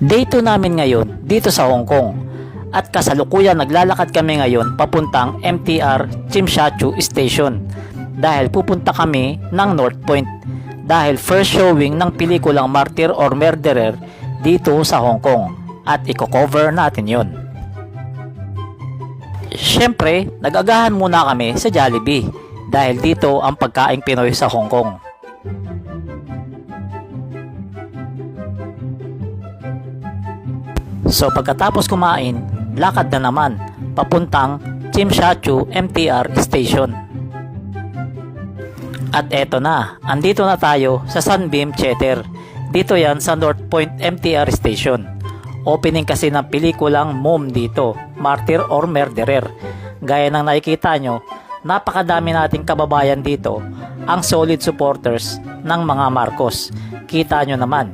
Day 2 namin ngayon dito sa Hong Kong. At kasalukuyan naglalakad kami ngayon papuntang MTR Chimshachu Station. Dahil pupunta kami ng North Point. Dahil first showing ng pelikulang Martyr or Murderer dito sa Hong Kong. At i-cover natin yon. Siyempre, nag-agahan muna kami sa Jollibee. Dahil dito ang pagkaing Pinoy sa Hong Kong. So pagkatapos kumain, lakad na naman papuntang Chimshachu MTR Station. At eto na, andito na tayo sa Sunbeam Theater. Dito yan sa North Point MTR Station. Opening kasi ng pelikulang Mom dito, Martyr or Murderer. Gaya ng nakikita nyo, napakadami nating kababayan dito ang solid supporters ng mga Marcos. Kita nyo naman,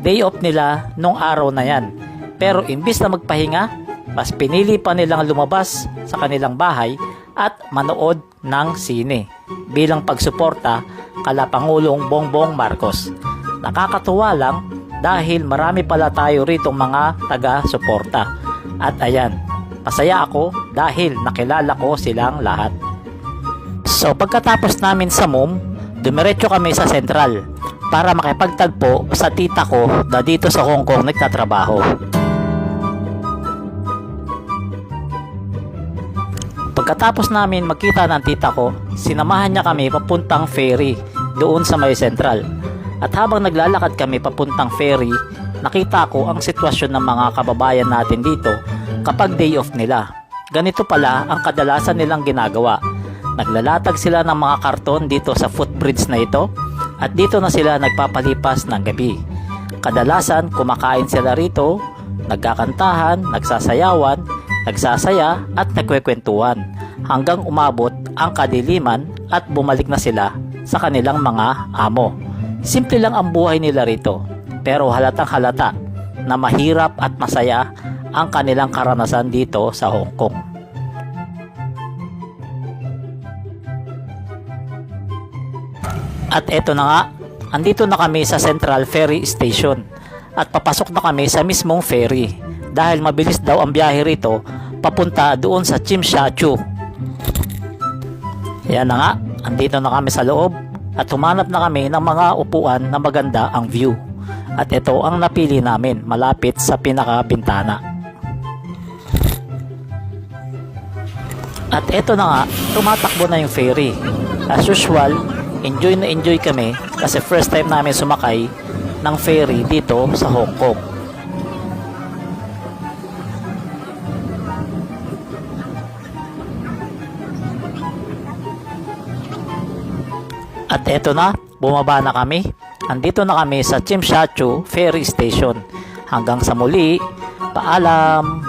day off nila nung araw na yan. Pero imbis na magpahinga, mas pinili pa nilang lumabas sa kanilang bahay at manood ng sine bilang pagsuporta kala Pangulong Bongbong Marcos. Nakakatuwa lang dahil marami pala tayo rito mga taga-suporta. At ayan, masaya ako dahil nakilala ko silang lahat. So pagkatapos namin sa MOM, dumiretso kami sa Central para makipagtagpo sa tita ko na dito sa Hong Kong nagtatrabaho. Pagkatapos namin magkita ng tita ko, sinamahan niya kami papuntang ferry doon sa may Central. At habang naglalakad kami papuntang ferry, nakita ko ang sitwasyon ng mga kababayan natin dito kapag day off nila. Ganito pala ang kadalasan nilang ginagawa. Naglalatag sila ng mga karton dito sa footbridge na ito at dito na sila nagpapalipas ng gabi. Kadalasan kumakain sila rito, nagkakantahan, nagsasayawan, nagsasaya at nagkwekwentuhan hanggang umabot ang kadiliman at bumalik na sila sa kanilang mga amo. Simple lang ang buhay nila rito pero halatang halata na mahirap at masaya ang kanilang karanasan dito sa Hong Kong. At eto na nga, andito na kami sa Central Ferry Station at papasok na kami sa mismong ferry dahil mabilis daw ang biyahe rito papunta doon sa Chimshachu. Yan na nga, andito na kami sa loob at humanap na kami ng mga upuan na maganda ang view. At ito ang napili namin malapit sa pinakabintana. At eto na nga, tumatakbo na yung ferry. As usual, enjoy na enjoy kami kasi first time namin sumakay ng ferry dito sa Hong Kong. At eto na, bumaba na kami. Andito na kami sa Chimshachu Ferry Station. Hanggang sa muli, paalam!